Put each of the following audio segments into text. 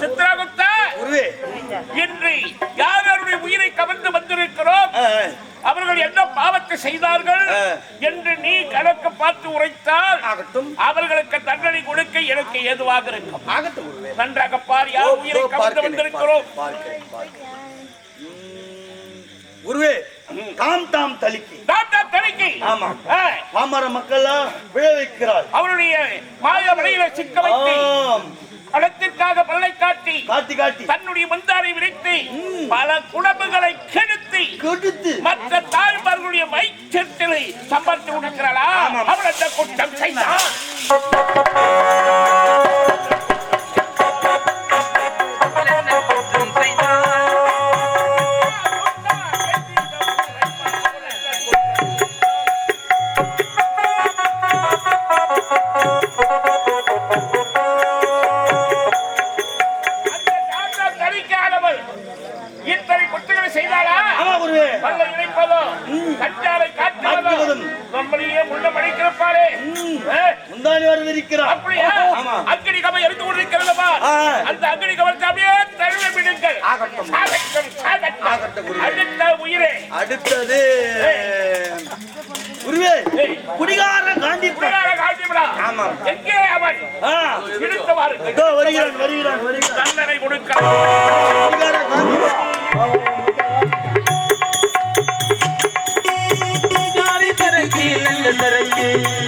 சித்ராகுப்தா இன்று யாருடைய உயிரை கவர்ந்து வந்திருக்கிறோம். அவர்கள் என்ன பாவத்தை செய்தார்கள். என்று நீ கணக்கு பார்த்து உரைத்தால் அவர்களுக்கு தண்டனை கொடுக்க எனக்கு ஏதுவாக இருக்கும். நன்றாக பார் யார் உயிரை கவர்ந்து வந்திருக்கிறோம் பார்க்கிறேன், பார்க்கிறேன். ம், குருவே தாம் தாம் தலிக்கு டாக்டா தணிக்கை ஆமா. ஆ, பாமர மக்கள்லாம் விழ வைக்கிறாள் அவருடைய மாய வழியில சிக்க வைத்து. பணத்திற்காக பல்லை காட்டி காட்டி காட்டி. தன்னுடைய முந்தாரை விரித்து பல குழம்புகளை கெடுத்து கொடுத்து. மற்ற தாய்மார்களுடைய வயிற்றிலை சம்பாதித்து கொடுக்கிறாளா. அவள் அந்த குற்றம் செய்தார் இணைப்பதோ? கஞ்சாலை காட்டுவதும். நம்மளையே உள்ள மடிக்கிறப்பாளே முந்தானி வர இருக்கிறார் அப்படியா ஆமா. அக்னி கவை எடுத்து கொண்டிருக்கிறதா ஆ. அந்த அக்னி கவர்ச்சி அப்படியே தழுவி விடுங்கள். அடுத்த உயிரே. அடுத்தது. குருவே குடிகார காந்தி குடிகார காட்டிவிடா ஆமா. எங்கே அவன்? வருகிறான் வருகிறான் வருகிறான். தண்டனை கொடுக்க. குடிகார காந்தி சிங்காரி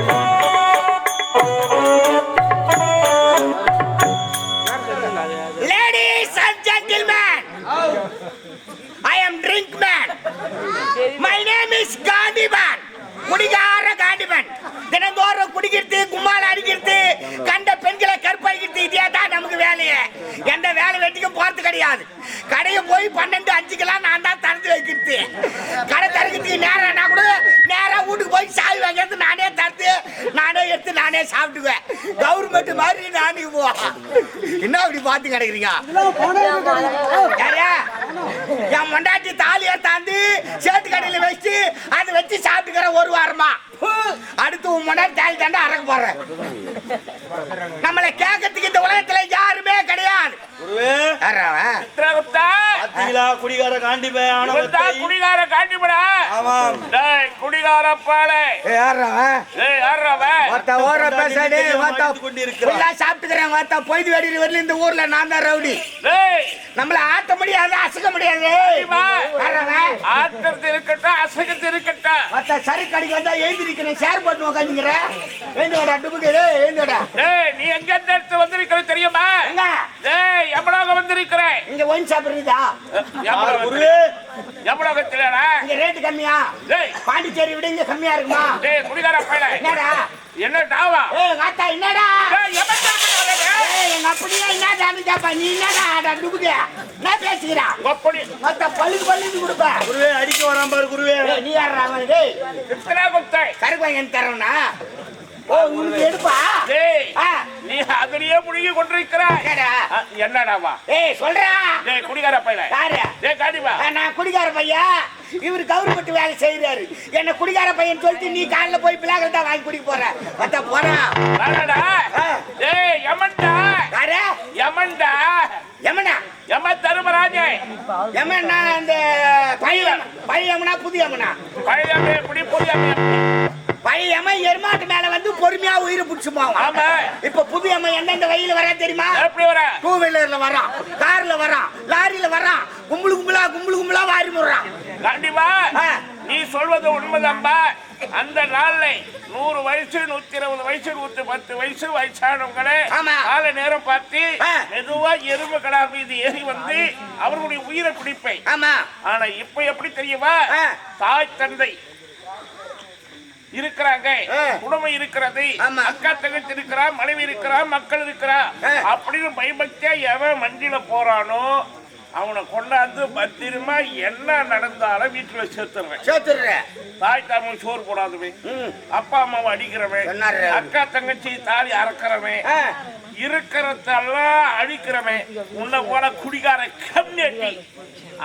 மாதிரி நானே போவேன் என்ன அப்படி பார்த்து கிடைக்கிறீங்க? என் மண்டாட்டி தாலியை தாண்டி சேட்டு கடையில வச்சு அதை வச்சு சாப்பிட்டுக்கிற ஒரு வாரமா? அடுத்து உன் மண்டாட்டி தாலி தாண்டி அறக்க போறேன் நம்மளை கேட்கறதுக்கு இந்த உலகத்துல யாருமே கிடையாது. பாத்தீங்களா குடிகார காண்டி இவன் தான் ஆனவத்தை குடிகார டேய் ஏய்? ஏய் யாரா அவன் ஒருத்த ஓர பேசாடி. ஃபுல்லா சாப்பிட்டுக்கிறேன் ஒருத்த பொய்து வெடியில் வரல இந்த ஊர்ல நான் தான் ரவுடி. டேய். நம்மள ஆட்ட முடியாது அசைக்க முடியாது. தெரியுமா? யாரா அவன்? ஆட்டத்து இருக்கட்டும் அசகத்து இருக்கட்டும். மத்த சரி கடைக்கு வந்தா எழுதி நிக்கிறேன். ஷேர் போட்டு உட்காந்துங்கிற ஏந்தோடா டுபுக்கு டேய் நீ எங்க இருந்து வந்திருக்கிற தெரியுமா? எங்க? டேய் எவ்வளவு வந்திருக்கிறேன்? இங்க ஒயின் சாப்பிடுறதா குருவே எவ்வளவு இங்க ரேட்டு கம்மியா? டேய். பாண்டிச்சேரி விட இங்க கம்மியா இருக்குமா? டேய் குடிகார பையல. என்னடா? என்ன டாவா? ஏய் காத்தா என்னடா? டேய் எவன் தரப்படாத ஏய் எங்க அப்படியே என்ன நீ என்னடா அட டுபுக்கு? நான் பேசுகிறா? ஒப்படி மத்த பல்லுக்கு பல்லுக்கு கொடுப்ப. குருவே அடிக்க பாரு குருவே. நீ யாரா அவன்? டேய். சித்ரகுப்தை கருக்கு வாங்கி தரேன்னா உங்களுக்கு எடுப்பா? டேய் நீ அதிலேயே முழுகி கொண்டிருக்கிறாய். என்னடா? அ, என்னடாவா? ஏய் சொல்றா. டேய் குடிகார பையல யாரு? டேய் ஆ, நான் குடிகார பையன் இவர் கவர்மெண்ட் வேலை செய்யறாரு என்ன குடிகார பையன் சொல்லிட்டு நீ காலைல போய் பிளாக்ல தான் வாங்கி குடிக்க போற. மத்த போறா வாடா. டேய் யமன்டா. யாரு? யமன்டா. யமனா? யம தர்மராஜே. யமனா அந்த பழைய பழைய யமனா யமனா? பழையமே புடி புடியமே பழைய எருமாட்டு மேல வந்து பொறுமையா உயிரை பிடிச்சு போவான் ஆமா. இப்ப புது யமன் எந்தெந்த வழியில வரா தெரியுமா? எப்படி வர? டூ வீலர்ல வரான் கார்ல வரான் லாரியில வரான் கும்பலு கும்பலா கும்பலு கும்பலா வாரி முடுறான் காண்டிவா ஆ. நீ சொல்வது உண்மைதான்பா அந்த நாள்ல நூறு வயசு நூத்தி இருபது வயசு நூத்தி பத்து வயசு வயசானவங்களே. கால நேரம் பார்த்து. மெதுவா எறும்பு கடா மீது ஏறி வந்து அவர்களுடைய உயிரை பிடிப்பேன். ஆனா இப்ப எப்படி தெரியுமா. தாய் தந்தை இருக்கிறாங்க. குடும்பம் இருக்கிறது. அக்கா தங்கச்சி இருக்கிறா மனைவி இருக்கிறா மக்கள் இருக்கிறா. அப்படின்னு பயபக்தியா எவன் மண்டியில போறானோ அவனை கொண்டாந்து பத்திரமா என்ன நடந்தாலும் வீட்டுல சேர்த்துறேன் சேர்த்துடுற தாய் தாமன் சோறு போடாதவன். அப்பா அம்மாவை அடிக்கிறவன். அக்கா தங்கச்சி தாலி அறக்கிறவன். இருக்கிறதெல்லாம் அழிக்கிறவன் உன்னை போல குடிகார கம்யூனிட்டி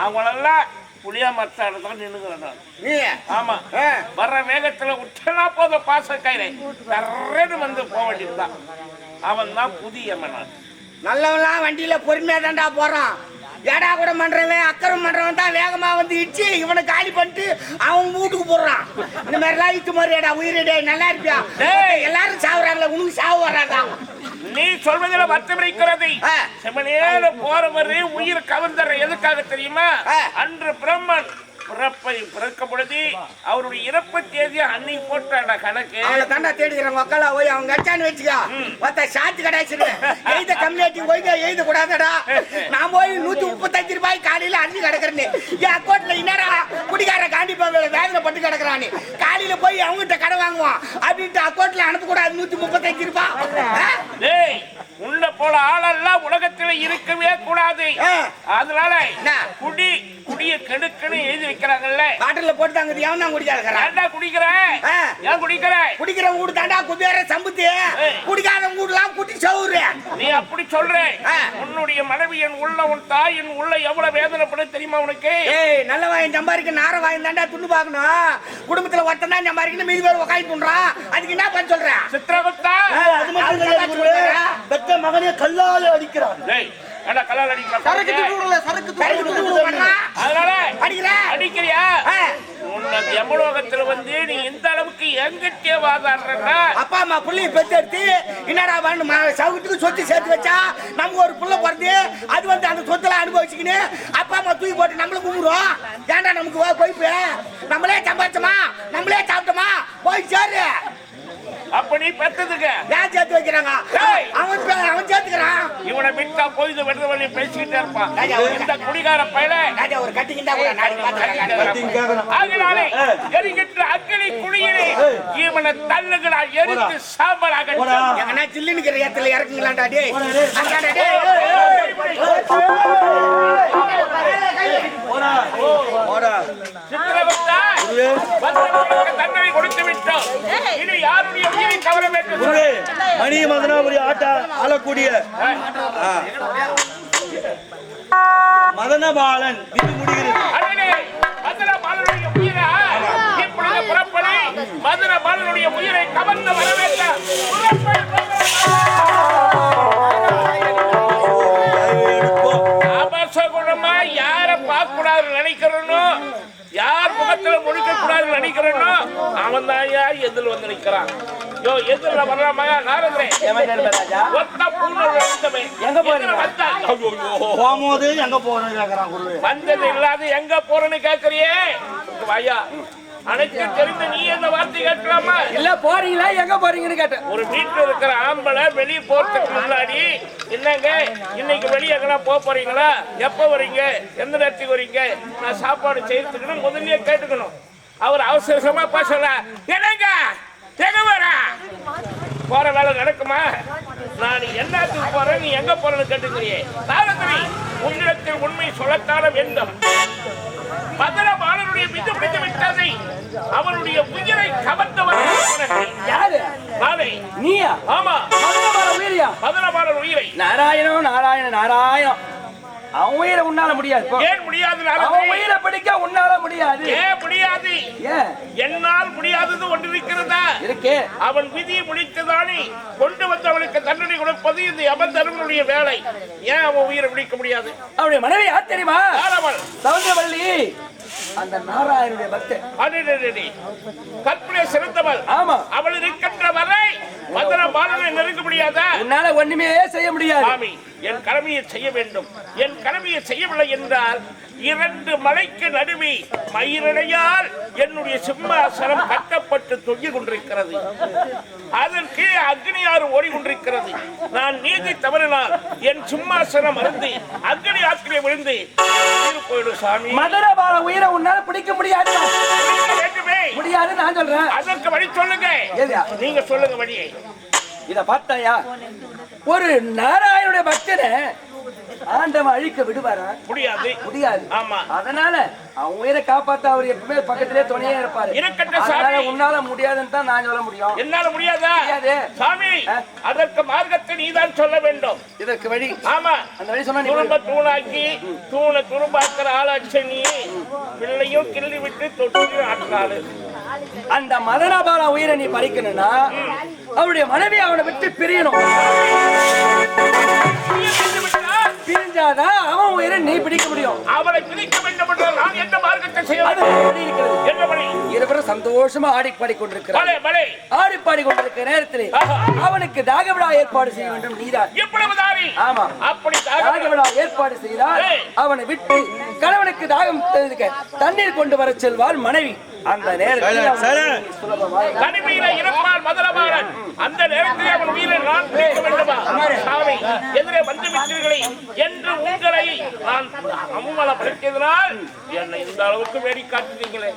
அவங்களெல்லாம் புளியா மத்த இடத்துல நின்னுக்கிறேன் நான். நீ? ஆமா. வர்ற வேகத்துல விட்டனா போத பாச கயிறை. தர்றேன்னு வந்து போக வேண்டியதுதான். அவன் தான் புதிய மன்னன் நல்லவன்லாம் வண்டியில பொறுமையா தான்டா போறான். ஏடா கூட பண்றவன் அக்கறம் பண்றவன் தான் வேகமா வந்து இடிச்சு இவனை காலி பண்ணிட்டு அவன் வீட்டுக்கு போடுறான் இந்த மாதிரி எல்லாம் இட்டு மாதிரிடா உயிரிடே நல்லா இருப்பியா. எல்லாரும் சாவுறாங்களே உனக்கு சாவு வராதா? நீ சொல்வதில் வருத்தம் இருக்கிறது ஆ. செமனேல போறவரு உயிர் கவர்ந்தற எதுக்காக தெரியுமா. அன்று பிரம்மன் பிறப்பை பிறக்கும் பொழுது அவருடைய இறப்பு தேதியை அன்னைக்கு போட்டாடா கணக்கு? தாண்டா தேடிக்கிறாங்க மக்களா போய் அவங்க அச்சான்னு வச்சுக்கோ. ஒருத்த சாத்து கடாச்சிரு எழுத கம்யூனிட்டி போய் எழுத கூடாதடா. நான் போய் நூத்தி முப்பத்தஞ்சு ரூபாய் காலையில அரிசி கிடக்குறேன்னு. என் அக்கௌண்ட்ல என்னடா குடிகார காண்டி பாவையில வேதனை பட்டு கிடக்குறான்னு. காலையில போய் அவங்ககிட்ட கடை வாங்குவான். அப்படின்ட்டு அக்கௌண்ட்ல அனுப்பக்கூடாது நூத்தி முப்பத்தஞ்சு ரூபாய். உன்னை போல ஆளெல்லாம் உலகத்துல இருக்கவே கூடாது. அதனால? குடி குடிய கெடுக்குன்னு எழுதி வைக்கிறாங்கல்ல. பாட்டில போட்டு தாங்க எவன் தான் குடிக்காதுக்கிறான் ஏன்டா குடிக்கிற? ஆ. ஏன் குடிக்கிற? குடிக்கிற வீடு தாண்டா குபேர சம்புத்து. குடிக்காத வீடுலாம் குட்டி சவுரு நீ அப்படி சொல்ற. உன்னுடைய மனைவி என் உள்ள உன் தாய் என் உள்ள எவ்வளவு வேதனைப்படும் தெரியுமா உனக்கு? ஏய் நல்ல வாயின் சம்பாதிக்க நார வாயின் தாண்டா துண்டு பார்க்கணும். குடும்பத்துல ஒருத்தன் தான் சம்பாதிக்கணும் மீதி பேர் உக்காய் துண்டுறான் அதுக்கு என்ன பண்ண சொல்ற? சித்திரகுப்தா அது மட்டும் பெத்த மகனே கல்லால அடிக்கிறான். கல்லால் அடிக்கிற சரக்கு துண்டு உன்னை யமலோகத்துல வந்து நீ இந்த அளவுக்கு எங்கிட்டே வாதாடுறா அப்பா அம்மா புள்ளைய பெற்றெடுத்து என்னடா பண்ணு? சவுட்டுக்கு சொத்து சேர்த்து வச்சா நம்ம ஒரு புள்ள பிறந்து அது வந்து அந்த சொத்துல அனுபவிச்சுக்கின்னு அப்பா அம்மா தூக்கி போட்டு நம்மள கும்பிடுறோம். ஏன்டா நமக்கு வா கொய்ப்பு நம்மளே சம்பாதிச்சோமா? நம்மளே சாப்பிட்டோமா? போய் சேரு. அப்ப நீ பெத்ததுக்கு. ஏன் சேர்த்து வைக்கிறாங்க. அவன் அவன் சேர்த்துக்கிறான். இவனை விட்டா பொழுது வெடுத வழி பேசிக்கிட்டே இருப்பான். இந்த குடிகார பையல. ராஜா ஒரு தான் கூட. ஆகினாலே எரிகின்ற அக்கினி குடியிலே இவனை தள்ளுகளா எரித்து சாம்பலாக. எங்கன்னா சில்லுன்னு இருக்கிற இடத்துல இறக்குங்களாண்டா டேய். போடா, தண்டனை கொடுத்து விட்டோம். இனி யாருடைய உயிரை தவற வேண்டும்? மணி மதனாபுரி ஆட்டா ஆளக்கூடிய. மதனபாலன் இது முடிகிறது. அடடே, மதுர பாலனுடைய உயிரா இப்பொழுது புறப்படி. மதுர பாலனுடைய உயிரை கவர்ந்து வரவேற்ற புறப்படி, முடிக்க கூடாதுன்னு நினைக்கிறனோ அவன் தான் எதில் வந்து நிக்கிறான் யோ எதிரில வரலாமா? நாரதரே. ஒத்த பூனல் வந்தவன் எங்க போறீங்க? எதிர வந்தா. ஐயோ, ஐயோ. போகும்போது எங்க போறேன்னு கேக்குறான் குருவே. வந்தது இல்லாத எங்க போறேன்னு கேக்குறியே? வாயா. அனைத்து தெரிந்த நீ என்ன வார்த்தை கேட்கலாமா? இல்ல போறீங்களா? எங்க போறீங்கன்னு கேட்டேன். ஒரு வீட்டுல இருக்கிற ஆம்பளை வெளியே போறதுக்கு முன்னாடி என்னங்க இன்னைக்கு வெளியே எங்கன்னா போக போறீங்களா? எப்ப வரீங்க? எந்த நேரத்துக்கு வரீங்க? நான் சாப்பாடு செய்யறதுக்குன்னு முதல்லயே கேட்டுக்கணும். அவர் அவசரமா பேசல என்னங்க? எங்க வர போற வேலை நடக்குமா? நான் என்னத்துக்கு போறேன் நீ எங்க போறேன்னு கேட்டுக்கிறியே. தாரதிரி உன்னிடத்தில் உண்மை சொல்லத்தான வேண்டும். மதுர மிது பிடித்து விட்டதை அவனுடைய உயிரை கவர்ந்தவன் யாரு? நானே. நீயா? ஆமா. மதுரபால உயிரியா? மதுர பாலன் உயிரை. நாராயணம் நாராயண நாராயணம். அவன் உயிரை உன்னால முடியாது. ஏன் முடியாது அவன்? உயிரை பிடிக்க உன்னால முடியாது. ஏன் முடியாது? என்னால் முடியாதது ஒன்று இருக்கிறதா இருக்கே. அவன் விதியை முடித்ததானே? கொண்டு வந்தவனுக்கு தண்டனை கொடுப்பது இந்த யமதர்மனுடைய வேலை. ஏன் அவன் உயிரை பிடிக்க முடியாது? அவனுடைய மனைவி யார் தெரியுமா? சவுந்தரவள்ளி அந்த நாராயணுடைய பக்தன். கற்பனை சிறந்தவள். ஆமா. அவள் இருக்கின்ற வரை மதுர பாலனை நெருங்க முடியாதா? உன்னால ஒண்ணுமே செய்ய முடியாது. சாமி என் கடமையை செய்ய வேண்டும். என் கடமையை செய்யவில்லை என்றால் இரண்டு மலைக்கு நடுவே மயிரடையால் என்னுடைய சிம்மாசனம் கட்டப்பட்டு தொங்கிக் கொண்டிருக்கிறது. அதற்கு அக்னியாறு ஓடிக்கொண்டிருக்கிறது. நான் நீதி தவறினால் என் சிம்மாசனம் அருந்து அக்னி ஆற்றிலே விழுந்து போயிடும் சாமி. மதுரை பால உயிரை உன்னால பிடிக்க முடியாது. முடியாது நான் சொல்றேன். அதற்கு வழி சொல்லுங்க? நீங்க சொல்லுங்க வழியை. இத பார்த்தாயா? ஒரு நாராயணுடைய பக்தனை ஆண்டவன் அழிக்க விடுவாரா? முடியாது. முடியாது. ஆமா. அதனால அவன் உயிரை காப்பாத்த அவர் எப்பவுமே பக்கத்திலே துணையே இருப்பாரு. இருக்கட்டும் அதனால சாமி. உன்னால முடியாதுன்னு தான் நான் சொல்ல முடியும். என்னால முடியாதா? முடியாது. சாமி? அதற்கு மார்க்கத்தை நீதான் சொல்ல வேண்டும். இதற்கு வழி. ஆமா. அந்த வழி சொன்னா துரும்ப தூணாக்கி தூணை துரும்பாக்குற ஆளாச்சு நீ. பிள்ளையும் கிள்ளி விட்டு தொட்டு ஆற்றாளு அந்த மதனபால உயிரை நீ பறிக்கணும்னா அவருடைய மனைவி அவனை விட்டு பிரியணும். பிரிஞ்சாதான் அவன் உயிரை நீ பிடிக்க முடியும். அவளை பிரிக்க வேண்டும் என்றால் நான் எந்த மார்க்கத்தை செய்ய என்ன வழி இருவரும் சந்தோஷமா ஆடி பாடி கொண்டிருக்கிறார் ஆடி பாடி கொண்டிருக்கிற நேரத்தில். அவனுக்கு தாக விழா ஏற்பாடு செய்ய வேண்டும் நீதான். தாரி? ஆமா. அப்படி தாக தாக- விழா ஏற்பாடு செய்தால். அவனை விட்டு கணவனுக்கு தாகம் தண்ணீர் கொண்டு வர செல்வாள் மனைவி. அந்த நேரத்தில் இருப்பால் மதுரமாறன் அந்த நேரத்தில் அவன் உயிரை நான் பிடிக்க வேண்டுமா? சாமி எதிரே வந்து விட்டீர்களே என்று உங்களை நான் அவமானப்படுத்தியதனால் என்னை இந்த அளவுக்கு வேடி காட்டுறீங்களே.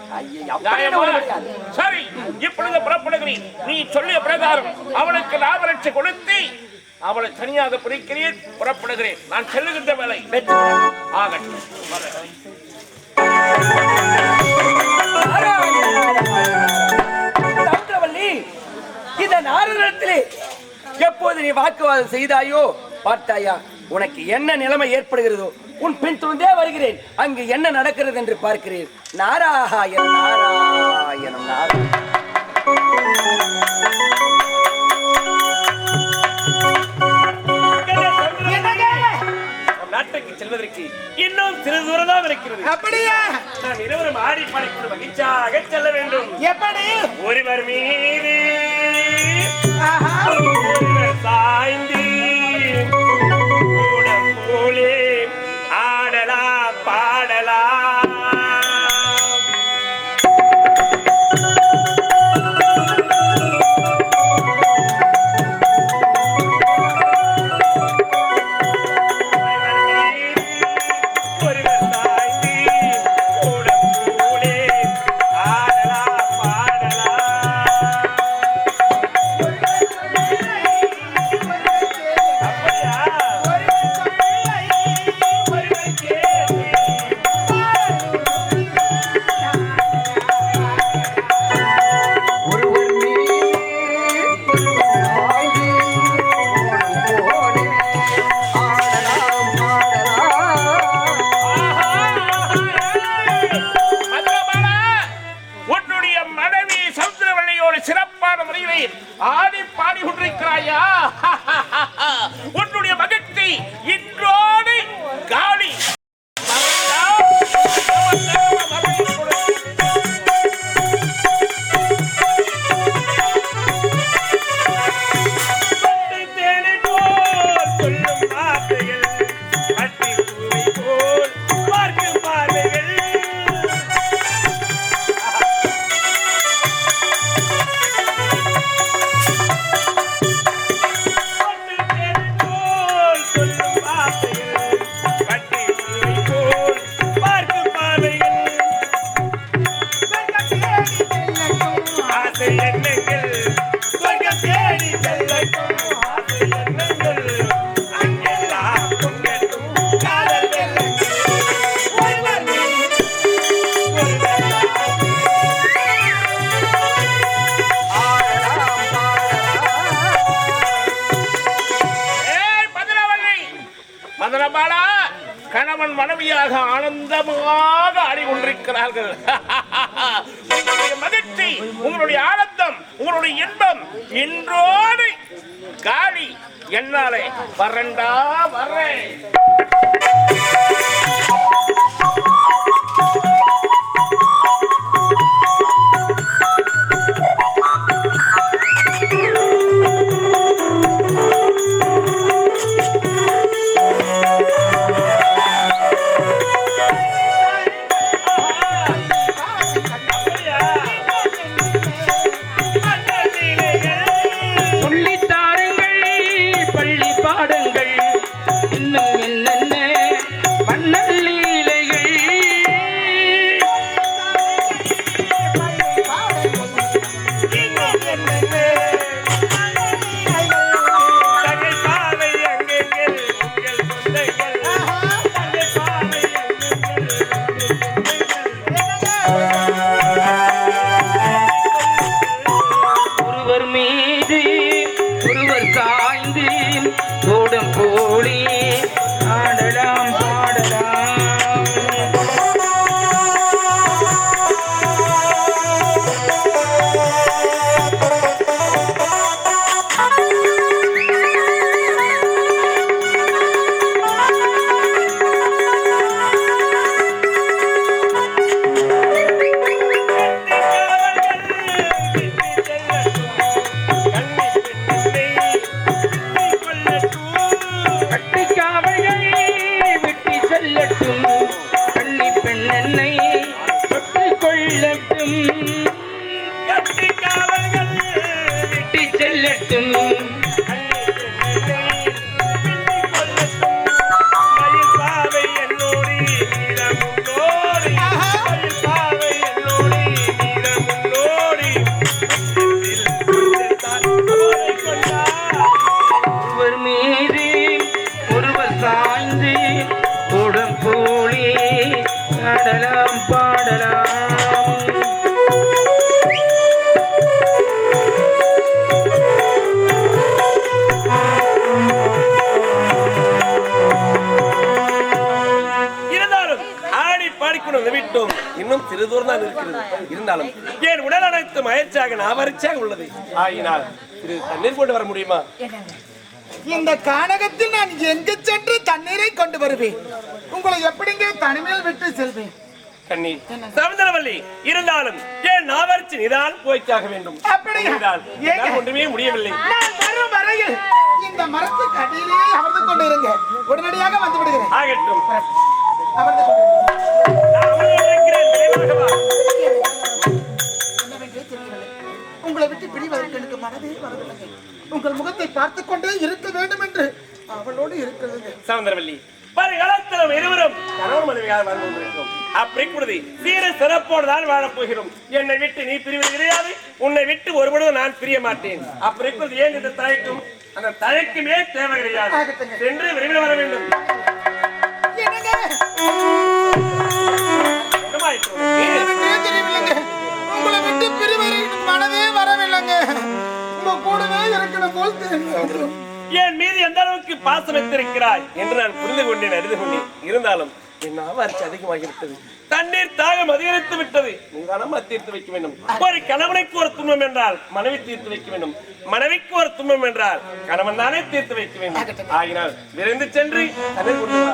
சரி இப்பொழுது புறப்படுகிறேன். நீ சொல்லிய பிரகாரம் அவனுக்கு லாபரட்சி கொடுத்து அவளை தனியாக பிடிக்கிறேன் புறப்படுகிறேன். நான் செல்லுகின்ற வேலை ஆகட்டும். வரேன். இந்த நாரதத்திலே எப்போது நீ வாக்குவாதம் செய்தாயோ பார்த்தாயா? உனக்கு என்ன நிலைமை ஏற்படுகிறதோ உன் பின் துணிந்தே வருகிறேன். அங்கு என்ன நடக்கிறது என்று பார்க்கிறேன் நாராயணம் நாராயணம் நாராயணம் நாட்டுக்கு செல்வதற்கு இன்னும் சிறு தூரம் தான் இருக்கிறது. அப்படியா? நாம் இருவரும் ஆடி பாடிக்கொண்டு மகிழ்ச்சியாக செல்ல வேண்டும். எப்படி? ஒருவர் மீது சாய்ந்து கூடம் போலே ஆடலாம் பாடலாம் மனைவியாக ஆனந்தமாக ஆடிக்கொண்டிருக்கிறார்கள் உங்களுடைய மகிழ்ச்சி உங்களுடைய ஆனந்தம் உங்களுடைய இன்பம் இன்றோடு காளி என்னாலே வரண்டா வர்றேன். ஆகினால் இது தண்ணீர் கொண்டு வர முடியுமா? இந்த கானகத்தில் நான் எங்கு சென்று தண்ணீரை கொண்டு வருவேன்? உங்களை எப்படிங்க தனிமையில் விட்டு செல்வேன்? கண்ணி. சமுதிரவல்லி இருந்தாலும் ஏன் நாவரிச்சி நிதான் போய்த்தாக வேண்டும்? அப்படியா? என்றால் ஏங்க? என்னால் ஒன்றுமே முடியவில்லை. நான் வரும் வரையில் இந்த மரத்துக்கு அமர்ந்து கொண்டு இருங்க உடனடியாக வந்து விடுகிறேன். ஆகட்டும். அமர்ந்து கொண்டு. நான் இருக்கிறேன் விரைவாக உங்களை விட்டு பிரிவதற்கு எனக்கு மனதே வரவில்லை. உங்கள் முகத்தை பார்த்து கொண்டே இருக்க வேண்டும் என்று அவளோடு இருக்கிறது. சமுதிரவல்லி வருகாலத்தில் நாம் இருவரும் கணவன் மனைவியாக வாழ்ந்து கொண்டிருக்கிறோம். அப்படி கூடுது சீர சிறப்போடு தான் வாழப் போகிறோம். என்னை விட்டு நீ பிரிவது கிடையாது. உன்னை விட்டு ஒருபொழுதும் நான் பிரிய மாட்டேன். அப்படி ஏன் இந்த தயக்கம் அந்த தயக்கமே தேவை கிடையாது. சென்று விரைவில் வர வேண்டும். என்னவென்றே தெரியவில்லைங்க? உங்களை விட்டு எனக்கு மனதே வரவில்லைங்க. உங்க கூடவே போல் தெரியும் என் மீது எந்த அளவுக்கு பாசம் வைத்திருக்கிறாய்? என்று நான் புரிந்து கொண்டேன் அறிந்து கொண்டேன். இருந்தாலும் என் ஆவார்ச்சி அதிகமாகிவிட்டது. தண்ணீர் தாகம் அதிகரித்து விட்டது. நிதானமா தீர்த்து வைக்க வேண்டும். ஒரு கணவனுக்கு ஒரு துன்பம் என்றால் மனைவி தீர்த்து வைக்க வேண்டும். மனைவிக்கு ஒரு துன்பம் என்றால் கணவன் தானே தீர்த்து வைக்க வேண்டும். ஆகினால் விரைந்து சென்று கொண்டு வா.